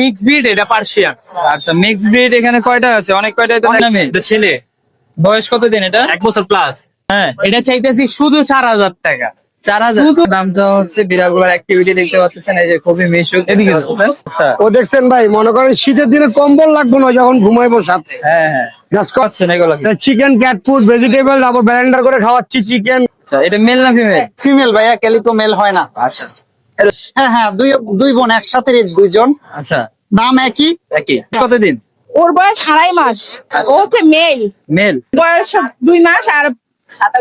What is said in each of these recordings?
Mix breed এটা Persian আচ্ছা mix breed এখানে কয়টা আছে? অনেক কয়টাই তো নামে। এটা ছেলে। বয়স কত দিন এটা? এক বছর প্লাস হ্যাঁ। এটা চাইতেছি শুধু চার হাজার টাকা। চার হাজার। দামটা হচ্ছে অ্যাক্টিভিটি দেখতে পাচ্ছেন এই যে খুবই মিশুক। এদিকে আচ্ছা। ও দেখছেন ভাই মনে করেন শীতের দিনে কম্বল লাগবে না যখন ঘুমাইবো সাথে। হ্যাঁ হ্যাঁ। চিকেন ক্যাট ফুড ভেজিটেবল তারপর ব্লেন্ডার করে খাওয়াচ্ছি চিকেন আচ্ছা এটা মেল না ফিমেল ফিমেল ভাইয়া ক্যালিকো মেল হয় না। আচ্ছা। হ্যাঁ হ্যাঁ দুই দুই বোন একসাথে দুইজন। আচ্ছা। দাম একই? একই। কতদিন? ওর বয়স আড়াই মাস। ও হচ্ছে মেল মেল? বয়স দুই মাস আর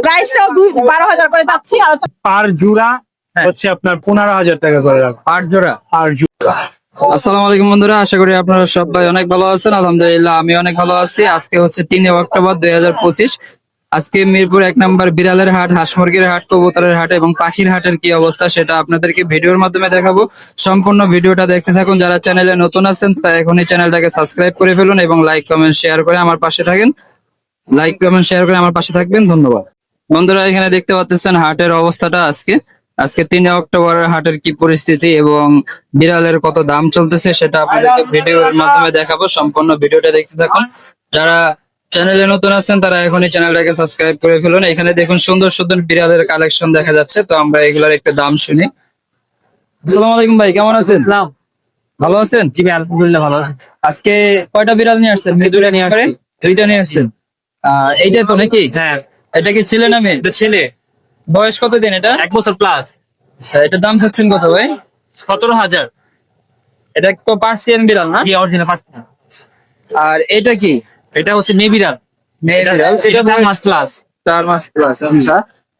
প্রাইসটাও দুই বারো হাজার করে যাচ্ছি আর পার জোড়া হ্যাঁ। হচ্ছে আপনার পনেরো হাজার টাকা করে রাখব। আট জোড়া? আর জোড়া। আসসালামু আলাইকুম বন্ধুরা আশা করি আপনারা সবাই অনেক ভালো আছেন। আলহামদুলিল্লাহ আমি অনেক ভালো আছি। আজকে হচ্ছে তিন অক্টোবর দুই হাজার পঁচিশ। আজকে মিরপুর এক নম্বর বিড়ালের হাট হাঁস মুরগির হাট কবুতরের হাট এবং পাখির হাটের কি অবস্থা সেটা আপনাদেরকে ভিডিওর মাধ্যমে দেখাবো। সম্পূর্ণ ভিডিওটা দেখতে থাকুন। যারা চ্যানেলে নতুন আছেন তারা এখনই চ্যানেলটাকে সাবস্ক্রাইব করে ফেলুন এবং লাইক কমেন্ট শেয়ার করে আমার পাশে থাকেন। লাইক কমেন্ট শেয়ার করে আমার পাশে থাকবেন। ধন্যবাদ। বন্ধুরা এখানে দেখতে পাচ্ছেন হাটের অবস্থাটা আজকে। আজকে তিন অক্টোবরের হাটের কি পরিস্থিতি এবং বিড়ালের কত দাম চলতেছে সেটা আপনাদেরকে ভিডিওর মাধ্যমে দেখাবো। সম্পূর্ণ ভিডিওটা দেখতে থাকুন। যারা চ্যানেলে নতুন আছেন তারা এখনই চ্যানেলটাকে সাবস্ক্রাইব করে ফেলুন। এখানে দেখুন সুন্দর সুন্দর বিড়ালের কালেকশন দেখা যাচ্ছে। তো আমরা এগুলার একটা দাম শুনি। আসসালামু আলাইকুম ভাই কেমন আছেন? ইসলাম ভালো আছেন? জি ভাই আলহামদুলিল্লাহ ভালো আছে। আজকে কয়টা বিড়াল নিয়ে আসছেন? দুইটা নিয়ে আসছেন দুইটা নিয়ে আসছেন? এইটা তো নাকি? হ্যাঁ। এটা কি ছেলে না মেয়ে? এটা ছেলে। বয়স কত দিন এটা? এক বছর প্লাস আচ্ছা এটার দাম চাচ্ছেন কত ভাই? সতেরো হাজার। এটা তো পার্সিয়ান বিড়াল না? জি অরিজিনাল পার্সিয়ান। আর এটা কি? এটা হচ্ছে মেবিরাল মেয়ে বিড়াল এটা চার মাস প্লাস চার মাস প্লাস আচ্ছা।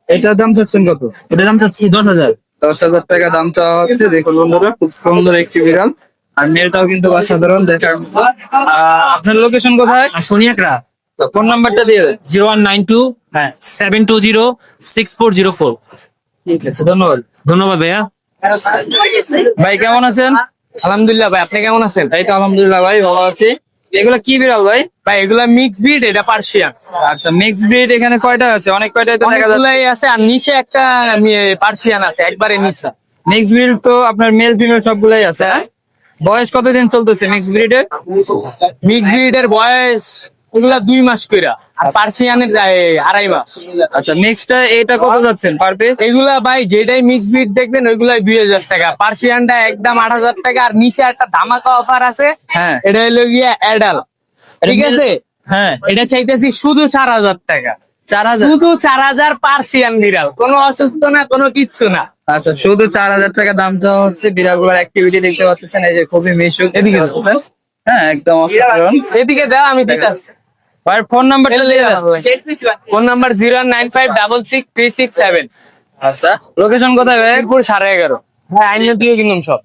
এটার দাম চাচ্ছেন কত? এটার দাম চাচ্ছি দশ হাজার। দশ হাজার টাকা দাম চাওয়া হচ্ছে দেখুন বন্ধুরা খুব সুন্দর একটি বিড়াল। আর মেয়েটাও কিন্তু অসাধারণ দেখার আহ, আপনার লোকেশন কোথায়? সোনিয়াকরা ফোন নাম্বারটা দিয়ে জিরো ওয়ান নাইন টু হ্যাঁ। Seven two zero six four zero four. ঠিক আছে ধন্যবাদ। ধন্যবাদ ভাইয়া। ভাই কেমন আছেন? আলহামদুলিল্লাহ ভাই আপনি কেমন আছেন? এই তো আলহামদুলিল্লাহ ভাই ভালো আছি। এগুলা কি বিড়াল ভাই? ভাই এগুলা মিক্স ব্রিড এটা পার্সিয়ান আচ্ছা মিক্স ব্রিড এখানে কয়টা আছে? অনেক কয়টা তো দেখা যাচ্ছে। আছে আর নিচে একটা পার্সিয়ান আছে একবারে নিচে। মিক্স ব্রিড তো আপনার মেল ফিমেল সবগুলাই আছে হ্যাঁ? বয়স কতদিন চলতেছে মিক্স ব্রিডের মিক্স ব্রিডের বয়স এগুলা দুই মাস কইরা। আর পার্সিয়ানের আড়াই মাস। আচ্ছা এটা কত যাচ্ছেন পার পিস এগুলা ভাই যেটাই মিক্স দেখবেন ওইগুলাই দুই হাজার টাকা। পার্সিয়ানটা একদম আট হাজার টাকা আর নিচে একটা ধামাকা অফার আছে। হ্যাঁ। এটা হলো গিয়া অ্যাডাল ঠিক আছে? হ্যাঁ। এটা চাইতেছি শুধু চার হাজার টাকা। চার হাজার? শুধু চার হাজার পার্সিয়ান বিড়াল। কোনো অসুস্থ না কোনো কিচ্ছু না। আচ্ছা শুধু চার হাজার টাকা দামটা হচ্ছে বিড়ালগুলোর অ্যাক্টিভিটি দেখতে পাচ্ছেন এই যে খুবই মিশুক। এদিকে হ্যাঁ একদম অসাধারণ। এদিকে দাও আমি দিতে ভাই ফোন নাম্বারটা দেন phone number zero nine five double six three six seven আচ্ছা। লোকেশন কোথায় ভাই? মিরপুর সাড়ে এগারো। হ্যাঁ আইন দিয়ে কিনুন সব।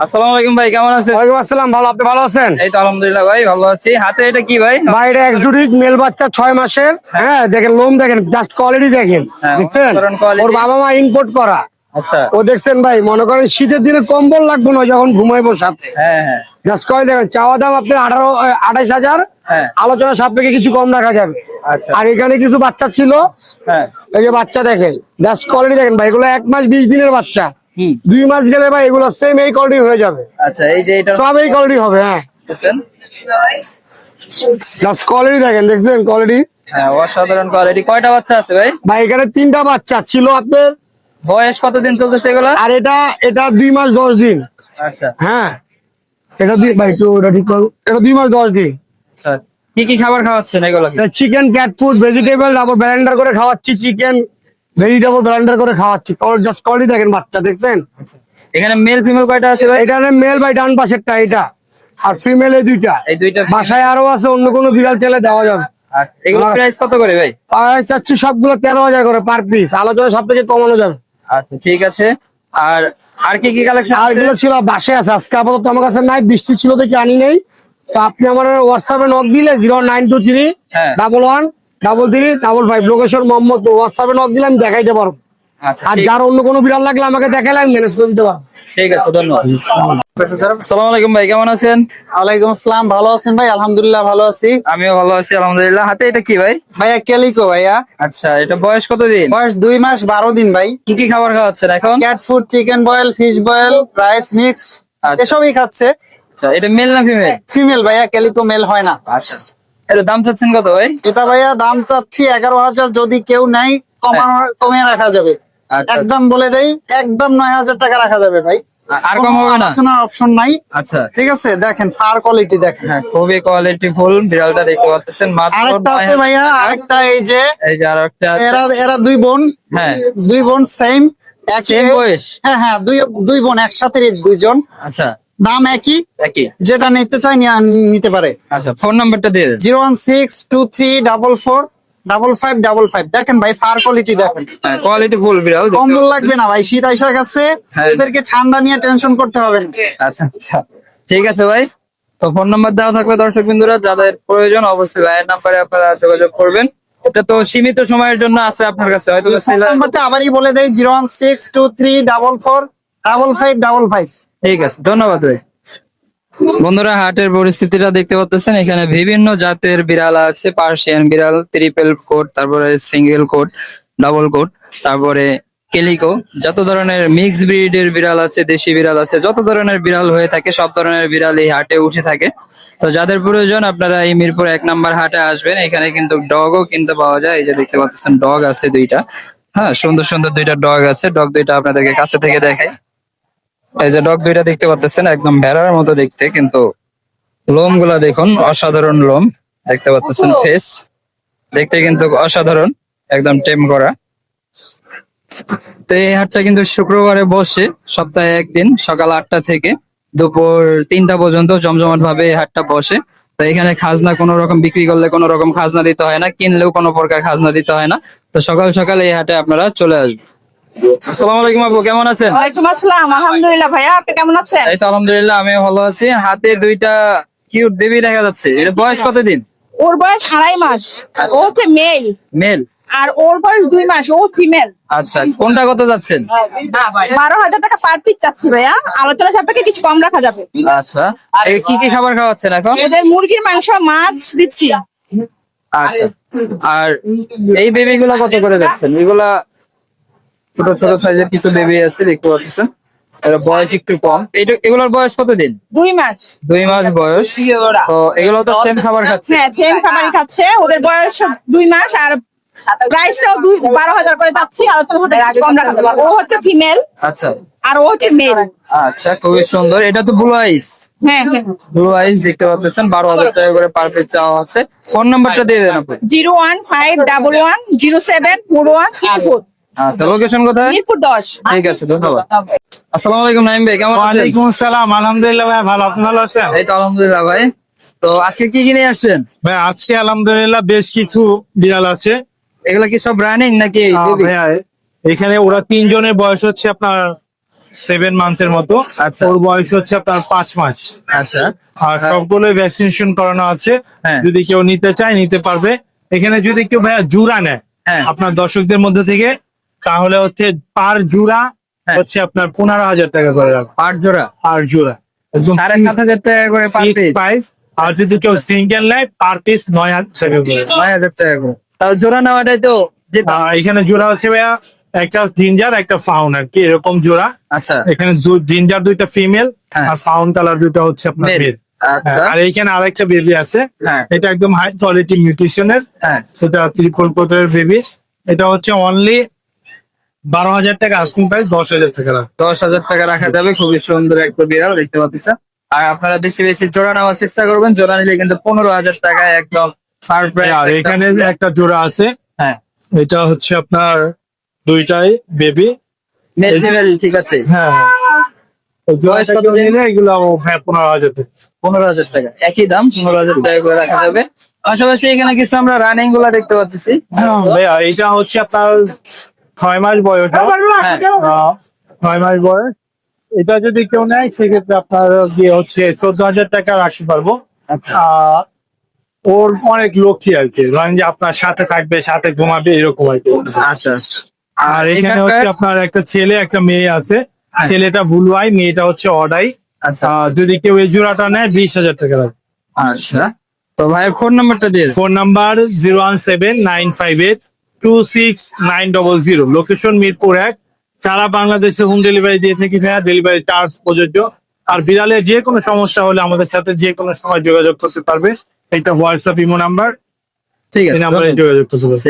আসসালামু আলাইকুম ভাই কেমন আছেন? ওয়ালাইকুম আসসালাম ভালো আপনি ভালো আছেন? এই তো আলহামদুলিল্লাহ ভাই ভালো আছি। হাতে এটা কি ভাই? ভাই এটা এক্সোটিক মেল বাচ্চা ছয় মাসের। হ্যাঁ। দেখেন লোম দেখেন জাস্ট কোয়ালিটি দেখেন হ্যাঁ, দেখছেন? ওর বাবা মা ইম্পোর্ট করা। আচ্ছা। ও দেখছেন ভাই মনে করেন শীতের দিনে কম্বল লাগবে না যখন ঘুমাইবো সাথে। হ্যাঁ হ্যাঁ। জাস্ট করে দেখেন চাওয়া দাম আপনার আঠারো আঠাইশ হাজার। হ্যাঁ। আলোচনা সাপেক্ষে কিছু কম রাখা যাবে। আচ্ছা। আর এখানে কিছু বাচ্চা ছিল। হ্যাঁ। এই যে বাচ্চা দেখেন জাস্ট কোয়ালিটি দেখেন ভাই এগুলো এক মাস বিশ দিনের বাচ্চা। দুই মাস গেলে ভাই এগুলো সেম এই কোয়ালিটি হয়ে যাবে। আচ্ছা এই যে এটা সব এই কোয়ালিটি হবে হ্যাঁ। দেখছেন? জাস্ট কোয়ালিটি দেখেন দেখছেন কোয়ালিটি হ্যাঁ অসাধারণ কোয়ালিটি কয়টা বাচ্চা আছে ভাই? ভাই এখানে তিনটা বাচ্চা ছিল আপনার। বয়স কতদিন চলতেছে এগুলা? আর এটা এটা দুই মাস দশ দিন। আচ্ছা। হ্যাঁ। এটা দুই ভাই একটু ওটা ঠিক করো। এটা দুই মাস দশ দিন। আচ্ছা কি কি খাবার খাওয়াচ্ছেন এগুলো চিকেন ক্যাট ফুড ভেজিটেবল তারপর ব্লেন্ডার করে খাওয়াচ্ছি চিকেন ভেজিটেবল ব্লেন্ডার করে খাওয়াচ্ছি। জাস্ট কোয়ালিটি দেখেন বাচ্চা দেখছেন? এখানে মেল ফিমেল কয়টা আছে ভাই? এটা মেল ভাই ডান পাশেরটা এটা আর ফিমেল এই দুইটা। এই দুইটা বাসায় আরও আছে অন্য কোনো বিড়াল তেলে দেওয়া যাবে। আর এগুলো প্রাইস কত করে ভাই? আর চাচ্ছি সবগুলো তেরো হাজার করে পার পিস আলোচনা সব থেকে কমানো যাবে। আচ্ছা ঠিক আছে। আর আর কি কি কালেকশন আর ছিল বাসে আছে। আজকে আপাতত আমার কাছে নাই বৃষ্টি ছিল দেখে আনি নাই। তো আপনি আমার হোয়াটসঅ্যাপে নক দিলে zero nine two three. Double one double three double five location Mohammad হোয়াটসঅ্যাপে নক দিলে আমি দেখাইতে পারব। আচ্ছা আর যার অন্য কোনো বিড়াল লাগলে আমাকে দেখাইলে আমি ম্যানেজ করে দিতে পারব। ঠিক আছে ধন্যবাদ। সালাম আলাইকুম ভাই কেমন আছেন? ওয়ালাইকুম আসসালাম ভালো আছেন ভাই? আলহামদুলিল্লাহ ভালো আছি। আমিও ভালো আছি আলহামদুলিল্লাহ। হাতে এটা কি ভাই? ভাইয়া ক্যালিকো ভাইয়া। আচ্ছা এটা বয়স বয়স দুই মাস বারো দিন ভাই। কি কি খাবার খাওয়াচ্ছেন এখন? Cat food chicken boil fish boil rice mix. এসবই খাচ্ছে। আচ্ছা এটা মেল না ফিমেল ফিমেল ভাইয়া ক্যালিকো মেল হয় না। আচ্ছা। এটা দাম চাচ্ছেন কত ভাই? এটা ভাইয়া দাম চাচ্ছি এগারো হাজার যদি কেউ নেয় কমানো কমিয়ে রাখা যাবে। আচ্ছা। একদম বলে দেই একদম নয় হাজার টাকা রাখা যাবে ভাই। আর কম হবে না। আলোচনার অপশন নাই। আচ্ছা। ঠিক আছে দেখেন ফার কোয়ালিটি দেখেন। হ্যাঁ খুবই কোয়ালিটি ফুল বিড়ালটা দেখতে পাচ্ছেন মাত্র আরেকটা আছে ভাইয়া আরেকটা এই যে এই যে আর একটা আছে। এরা এরা দুই বোন। হ্যাঁ। দুই বোন সেম একই বয়স? হ্যাঁ হ্যাঁ দুই দুই বোন একসাথে দুইজন। আচ্ছা। দাম একই। একই। যেটা নিতে চাই নিতে পারে। আচ্ছা ফোন নাম্বারটা দিয়ে দেন। Zero one six two three double four double five double five দেখেন ভাই ফার কোয়ালিটি দেখেন। কোয়ালিটি ফুল বিড়াল দেখতে কম্বল লাগবে না ভাই শীত আইসা গেছে। হ্যাঁ। এদেরকে ঠান্ডা নিয়ে টেনশন করতে হবে না। আচ্ছা আচ্ছা। ঠিক আছে ভাই। তো ফোন নাম্বার দেওয়া থাকবে দর্শক বিন্দুরা যাদের প্রয়োজন অবশ্যই ভাইয়ের নাম্বারে আপনারা যোগাযোগ করবেন। এটা তো সীমিত সময়ের জন্য আছে আপনার কাছে হয়তো নাম্বারটা আবারই বলে দেয় zero one six two three double four double five double five ঠিক আছে ধন্যবাদ ভাই। বন্ধুরা, হাটের পরিস্থিতিটা দেখতে পাচ্ছেন এখানে বিভিন্ন জাতের বিড়াল আছে। পার্সিয়ান বিড়াল ট্রিপল কোট তারপরে সিঙ্গেল কোট ডাবল কোট তারপরে কেলিকো যত ধরনের মিক্স ব্রিডের বিড়াল আছে, দেশি বিড়াল আছে, যত ধরনের বিড়াল হয়ে থাকে, সব ধরনের বিড়াল এই হাটে উঠে থাকে। তো যাদের প্রয়োজন, আপনারা এই মিরপুর এক নাম্বার হাটে আসবেন। এখানে কিন্তু ডগও কিনতে পাওয়া যায়। এই যে দেখতে পাচ্ছেন ডগ আছে দুইটা। হ্যাঁ সুন্দর সুন্দর দুইটা ডগ আছে। ডগ দুইটা আপনাদেরকে কাছে থেকে দেখাই। এই যে ডগ দুইটা দেখতে পাচ্ছেন একদম ভেড়ার মতো দেখতে কিন্তু লোমগুলা দেখুন অসাধারণ লোম দেখতে পাচ্ছেন ফেস দেখতে কিন্তু অসাধারণ একদম টেম করা। তো এই হাটটা কিন্তু শুক্রবারে বসে সপ্তাহে একদিন সকাল আটটা থেকে দুপুর তিনটা পর্যন্ত জমজমাট ভাবে এই হাটটা বসে। তো এখানে খাজনা কোনো রকম বিক্রি করলে কোনো রকম খাজনা দিতে হয় না কিনলেও কোনো প্রকার খাজনা দিতে হয় না। তো সকাল সকাল এই হাটে আপনারা চলে আসবেন। আসসালামু আলাইকুম আপু কেমন আছেন? ওয়ালাইকুম আসসালাম আলহামদুলিল্লাহ ভাইয়া আপনি কেমন আছেন? এই তো আলহামদুলিল্লাহ আমি ভালো আছি। হাতে দুইটা কিউট বেবি দেখা যাচ্ছে। এটা বয়স কতদিন? ওর বয়স আড়াই মাস। ও হচ্ছে মেল মেল আর ওর বয়স দুই মাস ও ফিমেল আচ্ছা কোনটা কত যাচ্ছেন? বারো হাজার টাকা পার পিস চাচ্ছি ভাইয়া। আলোচনা সাপেক্ষে কিছু কম রাখা যাবে। আচ্ছা। আর কি কি খাবার খাওয়াচ্ছেন এখন? ওদের মুরগির মাংস মাছ দিচ্ছি। আচ্ছা। আর এই বেবি গুলা কত করে যাচ্ছেন? এগুলা ছোট ছোট সাইজের কিছু বেবি আছে দেখতে পাচ্ছেন। এর বয়স একটু কম। এইটা এগুলোর বয়স কতদিন? দুই মাস। দুই মাস বয়স। তো এগুলো তো সেম খাবার খাচ্ছে। হ্যাঁ সেম খাবারই খাচ্ছে। ওদের বয়স দুই মাস আর প্রাইসটাও দুই বারো হাজার করে চাচ্ছি আলোচনা সাপেক্ষে কম রাখা যাবে ও হচ্ছে ফিমেল আচ্ছা। আর ও হচ্ছে মেল আচ্ছা খুবই সুন্দর। এটা তো ব্লু আইস হ্যাঁ হ্যাঁ। ব্লু আইস দেখতে পাচ্ছেন বারো হাজার টাকা করে পার পিস চাওয়া আছে। ফোন নাম্বারটা দিয়ে দেন আপনি। Zero one five double one zero seven four one four. আচ্ছা লোকেশন কোথায়? মিরপুর দশ। ঠিক আছে ধন্যবাদ। আসসালামু আলাইকুম নাইম ভাই কেমন আছেন? ওয়ালাইকুম আসসালাম আলহামদুলিল্লাহ ভাই ভালো। আপনি ভালো আছেন? এই তো আলহামদুলিল্লাহ ভাই। তো আজকে কি কিনে আসছেন? ভাই আজকে আলহামদুলিল্লাহ বেশ কিছু বিড়াল আছে। এগুলা কি সব রানিং নাকি এখানে ওরা তিনজনের বয়স হচ্ছে আপনার সেভেন মান্থের মতো। আচ্ছা। ওর বয়স হচ্ছে আপনার পাঁচ মাস। আচ্ছা। আর সবগুলো ভ্যাকসিনেশন করানো আছে। হ্যাঁ। যদি কেউ নিতে চায় নিতে পারবে। এখানে যদি কেউ ভাইয়া জুরা নেয় হ্যাঁ। আপনার দর্শকদের মধ্যে থেকে তাহলে হচ্ছে পার জুড়া হ্যাঁ। হচ্ছে আপনার পনেরো হাজার টাকা করে রাখবে। পাঁচ জোড়া? পার জোড়া। একদম সাড়ে সাত হাজার টাকা করে পার আর যদি কেউ সিঙ্গেল নেয় পার পিস নয় হাজার টাকা করে। নয় হাজার টাকা করে। তাও জোড়া নেওয়াটাই তো এখানে জোড়া হচ্ছে ভাইয়া একটা জিঞ্জার একটা ফাউন আর কি এরকম জোড়া। আচ্ছা। এখানে জিঞ্জার দুইটা ফিমেল হ্যাঁ। আর ফাউন কালার দুইটা হচ্ছে আপনার। মেল আচ্ছা। আর এইখানে আরেকটা বেবি আছে। হ্যাঁ। এটা একদম হাই কোয়ালিটি নিউট্রিশনের হ্যাঁ। সেটা ত্রিপল কোটের বেবি এটা হচ্ছে অনলি বারো হাজার টাকা আস্কিং প্রাইস দশ হাজার টাকা দশ হাজার টাকা রাখা যাবে খুবই সুন্দর একটা বিড়াল দেখতে পাচ্ছেন। আর আপনারা বেশি বেশি জোড়া নেওয়ার চেষ্টা করবেন জোড়া নিলে কিন্তু পনেরো হাজার টাকা একদম আর এখানে একটা জোড়া আছে হ্যাঁ। এটা হচ্ছে আপনার দুইটাই বেবি ঠিক আছে। হ্যাঁ এগুলো হ্যাঁ পনেরো হাজার টাকা। পনেরো হাজার টাকা একই দাম পনেরো হাজার টাকা করে রাখা যাবে। পাশাপাশি এখানে কিছু আমরা রানিংগুলা দেখতে পাচ্ছি। ভাইয়া এইটা হচ্ছে আপনার ছয় মাস বয়স হ্যাঁ। আহ, ছয় মাস বয়স। এটা যদি কেউ নেয় সেক্ষেত্রে আপনার গিয়ে হচ্ছে চোদ্দ হাজার টাকা রাখতে পারব। আচ্ছা। ওর অনেক লক্ষ্মী আর কি। ধরেন যে আপনার সাথে থাকবে সাথে ঘুমাবে এরকম আর কি। আচ্ছা আর এখানে হচ্ছে আপনার একটা ছেলে একটা মেয়ে আছে। ছেলেটা ভুলুয়াই মেয়েটা হচ্ছে অডাই। আচ্ছা। যদি কেউ এই জোড়াটা নেয় বিশ হাজার টাকা লাগবে। আচ্ছা। তো ভাই ফোন নাম্বারটা দিয়ে phone number zero one seven nine five eight two six nine double zero location Mirpur এক। সারা বাংলাদেশে হোম ডেলিভারি দিয়ে থাকি ভাইয়া। ডেলিভারি চার্জ প্রযোজ্য। আর বিড়ালের যে কোনো সমস্যা হলে আমাদের সাথে যে কোনো সময় যোগাযোগ করতে পারবে। এটা হোয়াটসঅ্যাপ ইমো নাম্বার ঠিক আছে নাম্বারে যোগাযোগ করতে পারবে।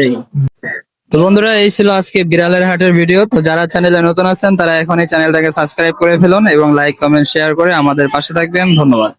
তো বন্ধুরা এই ছিল আজকে বিড়ালের হাটের ভিডিও তো যারা চ্যানেলে নতুন আছেন তারা এখন এই চ্যানেলটাকে সাবস্ক্রাইব করে ফেলুন এবং লাইক কমেন্ট শেয়ার করে আমাদের পাশে থাকবেন। ধন্যবাদ।